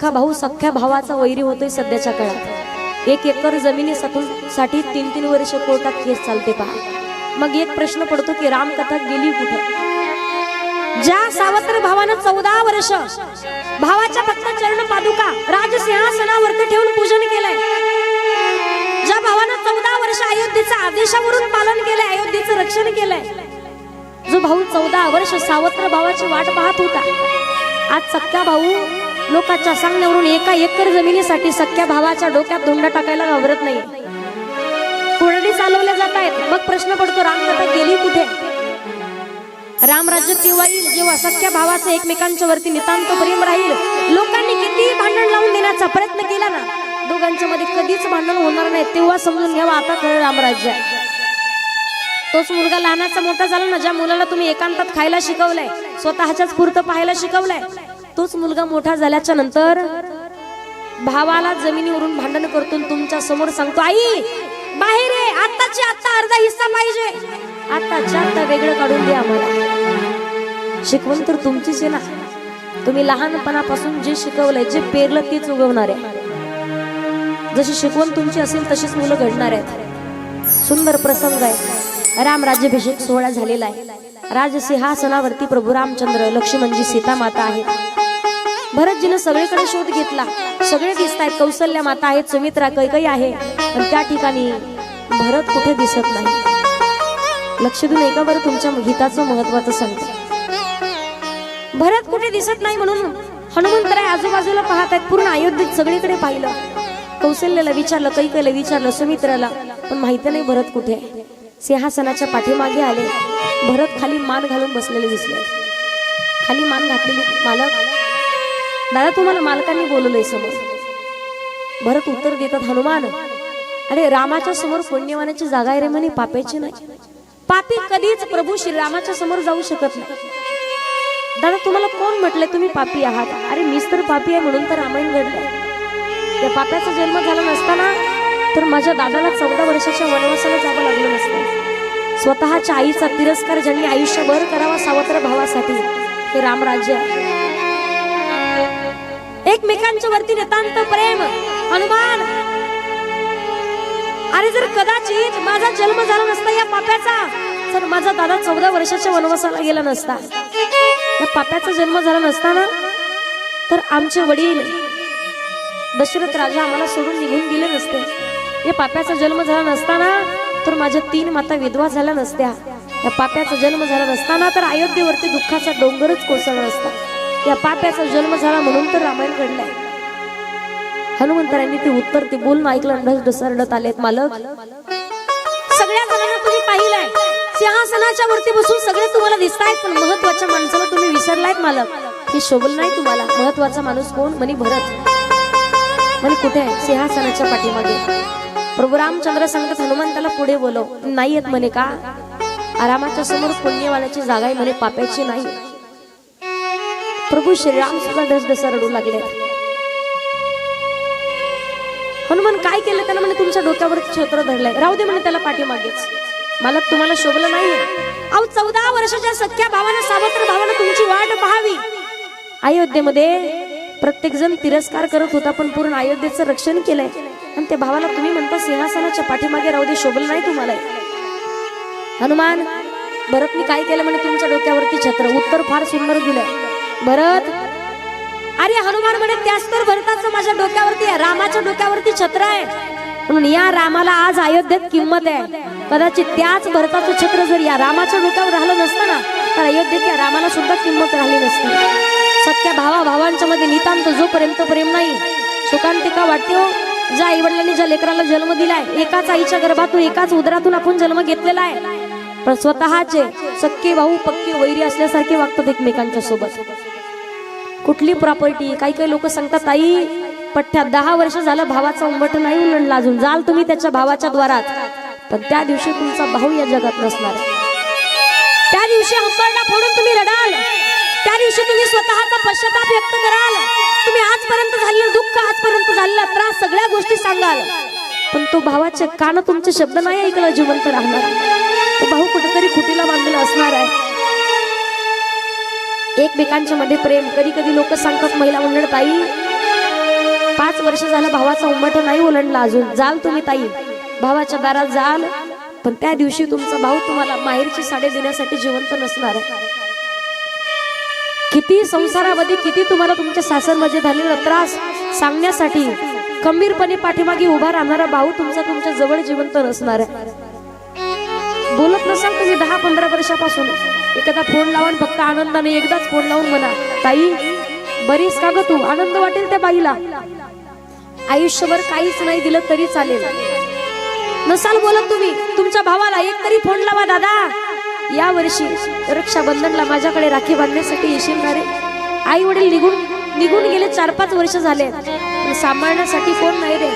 सख्खा भाऊ सख्ख्या भावाचा वैरी होतोय सध्याच्या काळात. एक एकर जमिनीसाठी साठी तीन तीन वर्ष कोर्टात केस चालते पहा. मग एक प्रश्न पडतो की रामकथा गेली कुठं? ज्या सावत्र भावानं चौदा वर्ष भावाच्या फक्त चरण पादुका राजसिंहासनावरती ठेवून पूजन केलंय. ज्या भावानं चौदा वर्ष अयोध्येच्या आदेशावरून पालन केलंय अयोध्येचं रक्षण केलंय. जो भाऊ चौदा वर्ष सावत्र भावाची वाट पाहत होता आज सख्या भाऊ लोकांच्या सांगण्यावरून एका एकर जमिनीसाठी सख्या भावाच्या डोक्यात धुंड टाकायला घाबरत नाही. कुरडी चालवल्या जात आहेत. मग प्रश्न पडतो रामकथा गेली कुठे? रामराज्य तेव्हा येईल? जेव्हा सख्या भावाचं एकमेकांच्या वरती नितांत प्रेम राहील लोकांनी कितीही भांडण लावून देण्याचा प्रयत्न केला ना दोघांच्या मध्ये कधीच भांडण होणार नाही. तेव्हा समजून घ्यावा आता खरं रामराज्य आहे तोच मुलगा लहानाचा मोठा झाला ना ज्या मुलाला तुम्ही एकांतात खायला शिकवलंय स्वतःच्याच पुरतं पाहायला शिकवलंय तोच मुलगा मोठा झाल्याच्यानंतर भावाला जमिनीवरून भांडण करतो तुमच्यासमोर सांगतो आई बाहेर आहे आत्ताची आत्ता अर्धा हिस्सा पाहिजे. आत्ताच्या आत्ता वेगळं काढून द्या आम्हाला. शिकवण तर तुमचीच आहे ना. तुम्ही लहानपणापासून जे शिकवलंय जे पेरलं तेच उगवणार आहे. जशी शिकवण तुमची असेल तशीच मुलं घडणार आहेत. सुंदर प्रसंग आहे. राम राज्याभिषेक सोहळा झालेला आहे. राजसिंहासनावरती प्रभू रामचंद्र लक्ष्मणजी सीता माता आहेत. भरतजीनं सगळीकडे शोध घेतला. सगळे दिसत आहेत कौशल्या माता आहेत सुमित्रा कैकई आहे. पण त्या ठिकाणी भरत कुठे दिसत नाही. लक्ष देऊन एका बरं तुमच्या गीताचं महत्वाचं सांगते. भरत कुठे दिसत नाही म्हणून हनुमंतराय आजूबाजूला पाहत आहेत पूर्ण अयोध्येत सगळीकडे पाहिलं. कौशल्याला विचारलं कैकईला विचारलं सुमित्राला पण माहिती नाही भरत कुठे आहे. सिंहासनाच्या पाठीमागे आले. भरत खाली मान घालून बसलेले दिसले. खाली मान घातलेली मालक दादा तुम्हाला मालकांनी बोलवलंय समोर. भरत उत्तर देतात हनुमान अरे रामाच्या समोर पुण्यवानाची जागा आहे रे म्हणे पाप्याची नाही. पापी कधीच प्रभू श्रीरामाच्या समोर जाऊ शकत नाही. दादा तुम्हाला कोण म्हटलंय तुम्ही पापी आहात? अरे मीच तर पापी आहे म्हणून तर रामायण घडलं त्या पाप्याचा जन्म झाला नसताना तर माझ्या दादाला चौदा वर्षाच्या वनवासाला जावं लागलं नसतं. स्वतःच्या आईचा तिरस्कार ज्यांनी आयुष्यभर करावा सावत्र भावासाठी हे रामराज्य आहे. एकमेकांच्या वरती नितांत प्रेम हनुमान. अरे जर कदाचित माझा जन्म झाला नसता या पाप्याचा तर माझा दादा चौदा वर्षाच्या वनवासाला गेला नसता. या पाप्याचा जन्म झाला नसताना तर आमचे वडील दशरथ राजा आम्हाला सोडून निघून गेले नसते. या पाप्याचा जन्म झाला नसताना तर माझ्या तीन माता विधवा झाल्या नसत्या. या पाप्याचा जन्म झाला नसताना तर अयोध्येवरती दुःखाचा डोंगरच कोसळला असता या पाप्याचा जन्म झाला म्हणून तर रामायण घडलाय. हनुमंतरांनी ते उत्तर ते बोलून ऐकलं ढस ढसरडत आलेत मालक. सगळ्या जणांना तुम्ही पाहिलंय. सिंहासनाच्या वरती बसून सगळे तुम्हाला दिसत आहेत पण महत्त्वाच्या माणसाला तुम्ही विसरलायत मालक. हे शोभल नाही तुम्हाला. महत्त्वाचा माणूस कोण? म्हणे भरत. म्हणे कुठे आहे? सिंहासनाच्या पाठीमागे. प्रभू रामचंद्र सांगतात हनुमंताला पुढे बोलव. नाही येत म्हणे का? आरामाच्या समोर पुण्यवानाची जागा आहे म्हणे पाप्याची नाही. प्रभू श्रीराम सुद्धा ढसढसा रडू लागले. हनुमान काय केलं? त्याला म्हणे तुमच्या डोक्यावरती छत्र धरलंय. राहू दे म्हणे त्याला पाठीमागेच. मला तुम्हाला शोभलं नाहीये. अहो चौदा वर्षाच्या सख्या भावानं सावत्र भावानं तुमची वाट पाहावी. अयोध्येमध्ये प्रत्येक जण तिरस्कार करत होता पण पूर्ण अयोध्येचं रक्षण केलंय. आणि त्या भावाला तुम्ही म्हणता सिंहासनाच्या पाठीमागे राहू दे शोभलं नाही तुम्हाला. हनुमान भरतनी काय केलं म्हणे तुमच्या डोक्यावरती छत्र? उत्तर फार सुंदर दिलं भरत. अरे हनुमान म्हणे त्याच तर भरताचं माझ्या डोक्यावरती आहे. रामाच्या डोक्यावरती छत्र आहे. म्हणून या रामाला आज अयोध्येत किंमत आहे. कदाचित त्याच भरताचं छत्र जर या रामाच्या डोक्यावर राहिलं नसतं ना तर अयोध्येत या रामाला सुद्धा किंमत राहिली नसती. सख्या भावा भावांच्या मध्ये नितांत जोपर्यंत प्रेम नाही सुकांतिका वाटते हो. ज्या आई वडिलांनी ज्या लेकराला जन्म दिलाय एकाच आईच्या गर्भातून एकाच उदरातून आपण जन्म घेतलेला आहे. पण स्वतःचे सख्खे भाऊ पक्के वैरी असल्यासारखे वागतात एकमेकांच्या सोबत. कुठली प्रॉपर्टी काही काही लोक सांगतात आई पठ्ठ्या दहा वर्ष झालं भावाचा उंबट नाही उलटला अजून. जाल तुम्ही त्याच्या भावाच्या द्वारात. पण त्या दिवशी तुमचा भाऊ या जगात नसणार. त्या दिवशी हंबरडा फोडून तुम्ही रडाल. त्या दिवशी तुम्ही स्वतःचा पश्चाताप व्यक्त कराल. तुम्ही आजपर्यंत झालेलं दुःख आजपर्यंत झालेला त्रास सगळ्या गोष्टी सांगाल. पण तो भावाचे कान तुमचे शब्द नाही ऐकलं जिवंत राहणार. कुठेतरी खुटीला बांधलेला असणार आहे. एकमेकांच्या मध्ये प्रेम. कधी कधी लोक सांगतात महिला मंडळ ताई पाच वर्ष झालं भावाचा उंबट नाही ओलंडला अजून. जाल तुम्ही ताई. भावाच्या दारात जाल पण त्या दिवशी तुमचा भाऊ तुम्हाला माहेरची साडे देण्यासाठी जिवंत नसणार आहे. किती संसारामध्ये किती तुम्हाला तुमच्या सासरमध्ये झालेला त्रास सांगण्यासाठी खंबीरपणे पाठीमागे उभा राहणारा भाऊ तुमचा तुमच्या जवळ जिवंत नसणार आहे. बोलत नसाल तुम्ही दहा पंधरा वर्षापासून. एखादा फोन लावून फक्त आनंदाने एकदाच फोन लावून म्हणा. ताई बरीच का ग तू. आनंद वाटेल त्या बाईला. आयुष्यभर काहीच नाही दिलं तरी चालेल. नसाल बोलत तुम्ही. तुमच्या भावाला एक तरी फोन लावा दादा. या वर्षी रक्षाबंधनला माझ्याकडे राखी बांधण्यासाठी येशील ना रे? आई वडील निघून निघून गेले चार पाच वर्ष झाले. सांभाळण्यासाठी फोन नाही रे?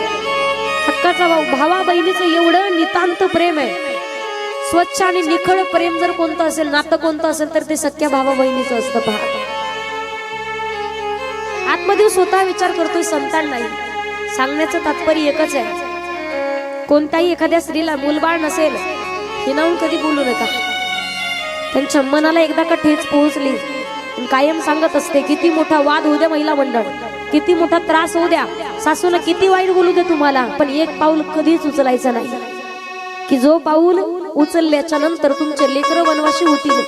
हक्काचा भाऊ भावा बहिणीचं एवढं नितांत प्रेम आहे. स्वच्छ आणि निखळ प्रेम जर कोणतं असेल नातं कोणतं असेल तर ते सख्या भावा बहिणीचं असतं पहा. आतमध्ये स्वतः विचार करतोय संतान नाही. सांगण्याचं तात्पर्य एकच आहे. कोणत्याही एखाद्या स्त्रीला मूलबाळ नसेल हिनावून कधी बोलू नका. त्यांच्या मनाला एकदा का ठेच पोहोचली पण कायम सांगत असते किती मोठा वाद होऊ द्या महिला मंडळ किती मोठा त्रास होऊ द्या. सासून किती वाईट बोलू दे तुम्हाला पण एक पाऊल कधीच उचलायचं नाही. की जो पाऊल उचलल्याच्या नंतर तुमचे लेकर वनवाशी होतील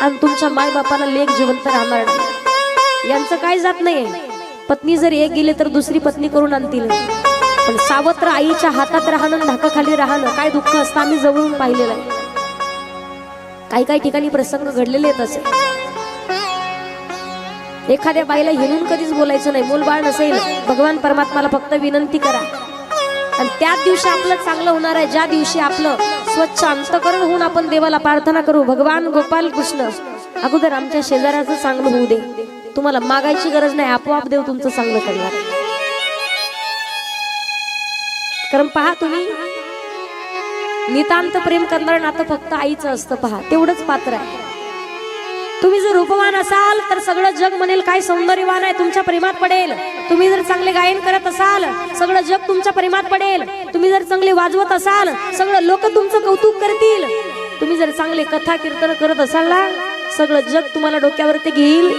आणि तुमच्या मायबापाला लेख जिवंत राहणार नाही. यांचं काय जात नाही पत्नी जर एक गेली तर दुसरी पत्नी करून आणतील. पण सावत्र आईच्या हातात राहणं धाकाखाली राहणं काय दुःख असतं आम्ही जवळून पाहिलेलं आहे. काही काही ठिकाणी प्रसंग घडलेले आहेत असे. एखाद्या बाईला हिरून कधीच बोलायचं नाही. मूलबाळ नसेल. भगवान परमात्माला फक्त विनंती करा. आणि त्याच दिवशी आपलं चांगलं होणार आहे. ज्या दिवशी आपलं स्वच्छ अंतकरण होऊन आपण देवाला प्रार्थना करू भगवान गोपाल कृष्ण अगोदर आमच्या शेजाऱ्याचं चांगलं होऊ दे. तुम्हाला मागायची गरज नाही. आपोआप देव तुमचं चांगलं करणार कारण पहा तुम्ही नितांत प्रेम करणार नातं फक्त आईचं असतं. पहा तेवढंच पात्र आहे. तुम्ही जर रूपवान असाल तर सगळं जग म्हणेल काय सौंदर्यवान आहे तुमच्या प्रेमात पडेल. तुम्ही जर चांगले गायन करत असाल सगळं जग तुमच्या प्रेमात पडेल. तुम्ही जर चांगले वाजवत असाल सगळं लोक तुमचं कौतुक करतील. तुम्ही जर चांगले कथा कीर्तन करत असाल ना सगळं जग तुम्हाला डोक्यावरती घेईल.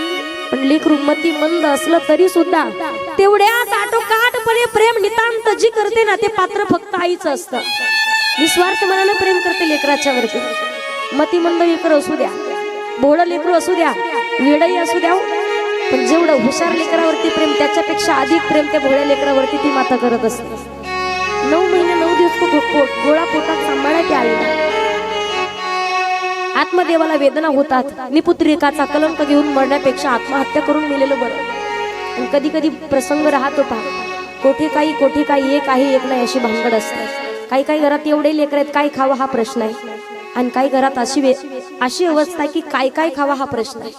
पण लेख रुमती मंद असलं तरी सुद्धा तेवढ्याच आटोकाटपणे प्रेम नितांत जी करते ना ते पात्र फक्त आईचं असतं. निस्वार्थ मनानं प्रेम करते लेकराच्या वरती. मतिमंद लेकर असू द्या. भोळं लेकरू असू द्या वेडही असू द्या हो. पण जेवढं हुशार लेकरावरती प्रेम त्याच्यापेक्षा अधिक प्रेम त्या भोळ्या लेकरावरती ती माता करत असते. नऊ महिने नऊ दिवस तो गोळा पोटात सांभाळा की आत्मदेवाला वेदना होतात. निपुत्रिकाचा कलंक घेऊन मरण्यापेक्षा आत्महत्या करून मेलेलं बरं. कधी कधी प्रसंग राहतो पहा. कोठे काही कोठे काही एक आहे एक नाही अशी भानगड असते. काही काही घरात एवढे लेकर आहेत काय खावं हा प्रश्न आहे. आणि काही घरात अशी अशी अवस्था आहे की काय काय खावा हा प्रश्न आहे.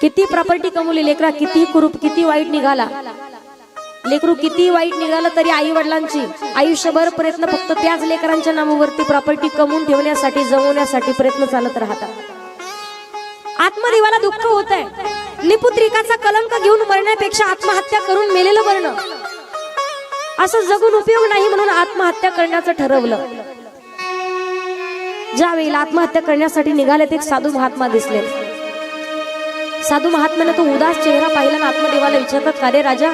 किती प्रॉपर्टी कमवली लेकरा किती कुरूप किती वाईट निघाला. लेकरू किती वाईट निघालं तरी आई वडिलांची आयुष्यभर प्रयत्न फक्त त्याच लेकरांच्या नामावरती प्रॉपर्टी कमवून ठेवण्यासाठी जमवण्यासाठी प्रयत्न चालत राहतात. आत्मदेवाला दुःख होत आहे निपुत्रिकाचा कलंक घेऊन मरण्यापेक्षा आत्महत्या करून मेलेलं मरणं. असं जगून उपयोग नाही म्हणून आत्महत्या करण्याचं ठरवलं. ज्या वेळेला आत्महत्या करण्यासाठी निघाले ते एक साधू महात्मा दिसले. साधू महात्म्याने तो उदास चेहरा पाहिला ना आत्मदेवाला विचारतात का रे राजा?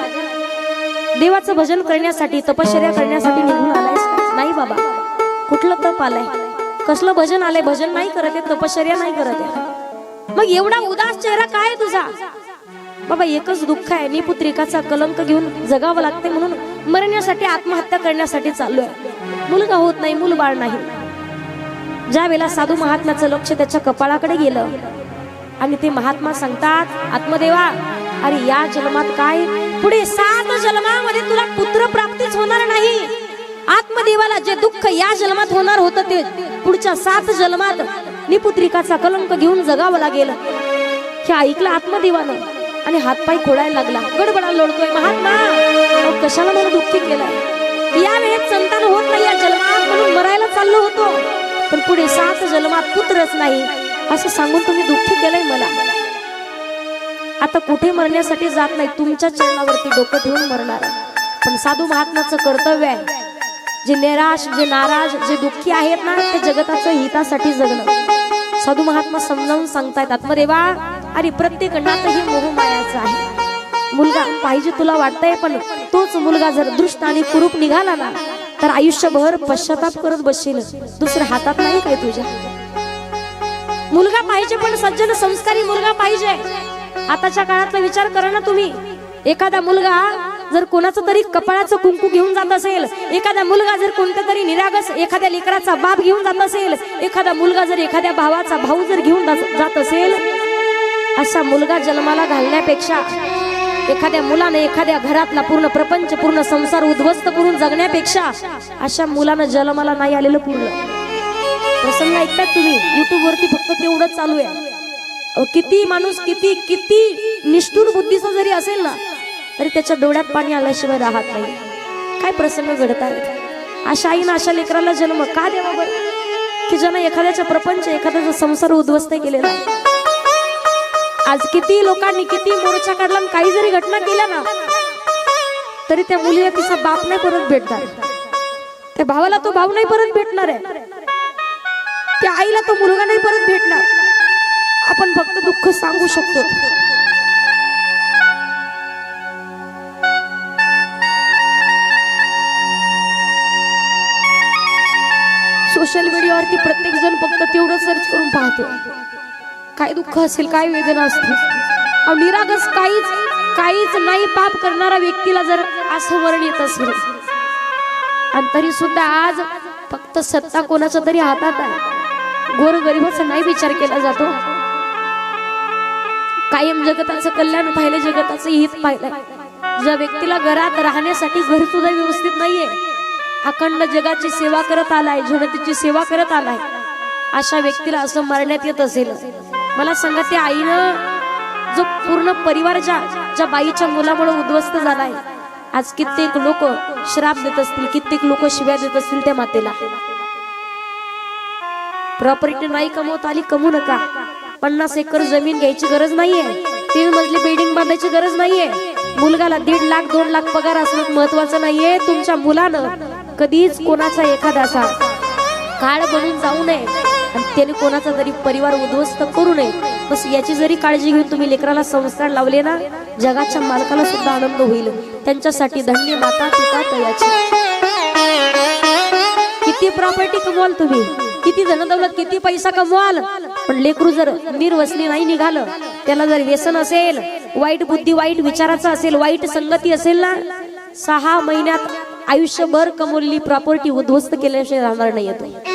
देवाचं भजन करण्यासाठी तपश्चर्या करण्यासाठी निघून आलायस नाही बाबा कुठलं तप आलंय? कसलं भजन आलंय? भजन नाही करत आहे तपश्चर्या नाही करत आहे. मग एवढा उदास चेहरा काय आहे तुझा? बाबा एकच दुःख आहे निपुत्रिकाचा कलंक घेऊन जगावं लागते म्हणून मरण्यासाठी आत्महत्या करण्यासाठी चाललोय. मुलगा होत नाही मुलबाळ नाही. ज्या वेळेला साधू महात्म्याचं लक्ष त्याच्या कपाळाकडे गेलं आणि ते महात्मा सांगतात आत्मदेवा अरे या जन्मात काय? पुढे सात जन्मामध्ये तुला पुत्र प्राप्तीच होणार नाही. आत्मदेवाला जे दुःख या जन्मात होणार होतं ते पुढच्या सात जन्मात निपुत्रिकाचा कलंक घेऊन जगावं लागेल. हे ऐकलं आत्मदेवानं आणि हातपाय खोडायला लागला. गडबडा लोडतोय महात्मा अहो, कशाला मला दुःखी केलं या वेळेत संतान होत नाही या जन्मात म्हणून मरायला चाललो होतो. पण पुढे सात जन्मात पुत्रच नाही असं सांगून तुम्ही दुःखी केलंय मला. आता कुठे मरण्यासाठी जात नाही तुमच्या चरणावरती डोकं ठेवून मरणार पण साधू महात्माचं कर्तव्य आहे जे निराश जे नाराज जे दुःखी आहेत ना ते जगताचं हितासाठी जगणं. साधू महात्मा समजावून सांगतायत आत्मदेवा अरे प्रत्येक नातं ही मोहमायाचं आहे. मुलगा पाहिजे तुला वाटतंय पण तोच मुलगा जर दृष्ट आणि कुरूप निघाला ना तर आयुष्यभर पश्चाताप करत बसशील दुसऱ्या हातात नाही काय तुझ्या? मुलगा पाहिजे पण सज्जन संस्कारी मुलगा पाहिजे. आताच्या काळातला विचार करा ना तुम्ही. एखादा मुलगा जर कोणाचं तरी कपाळाचं कुंकू घेऊन जात असेल एखादा मुलगा जर कोणत्या तरी निरागस एखाद्या लेकराचा बाप घेऊन जात असेल एखादा मुलगा जर एखाद्या भावाचा भाऊ जर घेऊन जात- जात असेल असा मुलगा जन्माला घालण्यापेक्षा एखाद्या मुलाने एखाद्या घरातला पूर्ण प्रपंच पूर्ण संसार उद्ध्वस्त करून जगण्यापेक्षा अशा मुलानं जन्माला नाही आलेलं पूर्ण प्रसंग ऐकतात तुम्ही? युट्यूब वरती फक्त तेवढंच चालू आहे. किती माणूस किती किती निष्ठुर बुद्धीचा जरी असेल ना तरी त्याच्या डोळ्यात पाणी आल्याशिवाय राहत नाही. काय प्रसंग घडतात अशा आईनं अशा लेकराला जन्म का द्यावा बरं? की ज्यानं एखाद्याचा प्रपंच एखाद्याचा संसार उद्ध्वस्त केलेला? आहे आज किती लोकांनी किती मोर्चा काढला काही जरी घटना केल्या ना तरी त्या मुलीला तिचा बाप नाही परत भेटणार. त्या भावाला तो भाऊ नाही परत भेटणार आहे. त्या आईला तो मुलगा नाही परत भेटणार. आपण फक्त दुःख सांगू शकतो. सोशल मीडियावरती प्रत्येक जण फक्त तेवढं सर्च करून पाहतो. काय दुःख असेल काय वेदना असतील? अहो, निरागस काहीच काहीच नाही पाप करणारा व्यक्तीला जर असं वर्ण येत असेल. आणि तरी सुद्धा आज फक्त सत्ता कोणाच्या तरी हातात आहे. गोरगरिबाचा नाही विचार केला जातो. कायम जगताचं कल्याण पाहिलं जगताचं हित पाहिलं ज्या व्यक्तीला घरात राहण्यासाठी घर सुद्धा व्यवस्थित नाहीये अखंड जगाची सेवा करत आलाय जनतेची सेवा करत आलाय अशा व्यक्तीला असं मरण्यात येत असेल. मला सांगा त्या आईनं जो पूर्ण परिवार ज्या ज्या बाईच्या मुलामुळे उद्ध्वस्त झालाय आज कित्येक लोक श्राप देत असतील कित्येक लोक शिव्या देत असतील त्या मातेला. प्रॉपर्टी नाही कमवत आली कमवू नका. पन्नास एकर जमीन घ्यायची गरज नाहीये. तीन मजली बिल्डिंग बांधायची गरज नाहीये. मुलगाला दीड लाख दोन लाख पगार असणं महत्वाचं नाहीये. तुमच्या मुलानं कधीच कोणाचा एखादा असा काळ बनून जाऊ नये. आणि त्याने कोणाचा तरी परिवार उद्ध्वस्त करू नये बस याची जरी काळजी घेऊन तुम्ही लेकराला संस्कार लावले ना जगाच्या मालकाला सुद्धा आनंद होईल. त्यांच्यासाठी धन्य माता पिता तयाची किती प्रॉपर्टी कमवाल तुम्ही? किती धनदौलत किती पैसा कमवाल? पण लेकरू जर निर्वसली नाही निघालं त्याला जर व्यसन असेल वाईट बुद्धी वाईट विचाराचा असेल वाईट संगती असेल ना सहा महिन्यात आयुष्यभर कमवलेली प्रॉपर्टी उद्ध्वस्त केल्याशिवाय राहणार नाही येतो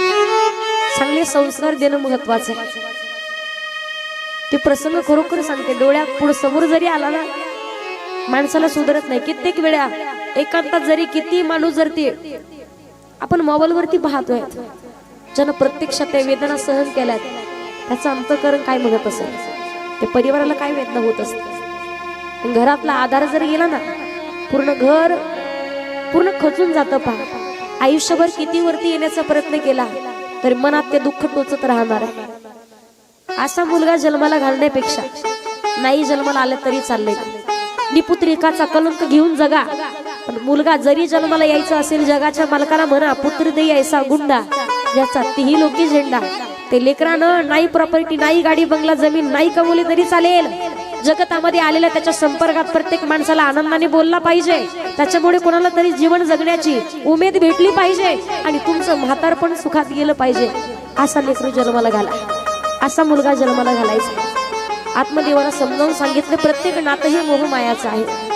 चांगले संस्कार देणं महत्वाचं आहे. ते प्रसंग खरोखर सांगते. डोळ्या पुढे समोर जरी आला ना माणसाला सुधरत नाही. कित्येक वेळा एकांतात जरी किती माणूस जर ते आपण मोबाईलवरती पाहतोय. ज्यानं प्रत्यक्षात त्या वेदना सहन केल्यात त्याचं अंतकरण काय म्हणत असेल? ते परिवाराला काय वेदना होत असते घरातला आधार जर गेला ना पूर्ण घर पूर्ण खचून जातं पहा. आयुष्यभर किती वरती येण्याचा प्रयत्न केला? तरी मनात ते दुःख टोचत राहणार आहे. असा मुलगा जन्माला घालण्यापेक्षा नाही जन्माला आलं तरी चाललंय. निपुत्रिकाचा कलंक घेऊन जगा. पण मुलगा जरी जन्माला यायचा असेल जगाच्या मालकाला म्हणा पुत्र दे यायचा गुंडा याचा तीही लोकी झेंडा ते लेकरानं नाही प्रॉपर्टी नाही गाडी बंगला जमीन नाही कमवली तरी चालेल. जगतामध्ये आलेल्या त्याच्या संपर्कात प्रत्येक माणसाला आनंदाने बोलला पाहिजे. त्याच्यामुळे कोणाला तरी जीवन जगण्याची उमेद भेटली पाहिजे आणि तुमचं म्हातारपण सुखात गेलं पाहिजे. असा लेकरू जन्माला घाला. असा मुलगा जन्माला घालायचा. आत्मदेवाला समजावून सांगितलं प्रत्येक नातं हे मोहमायाचं आहे.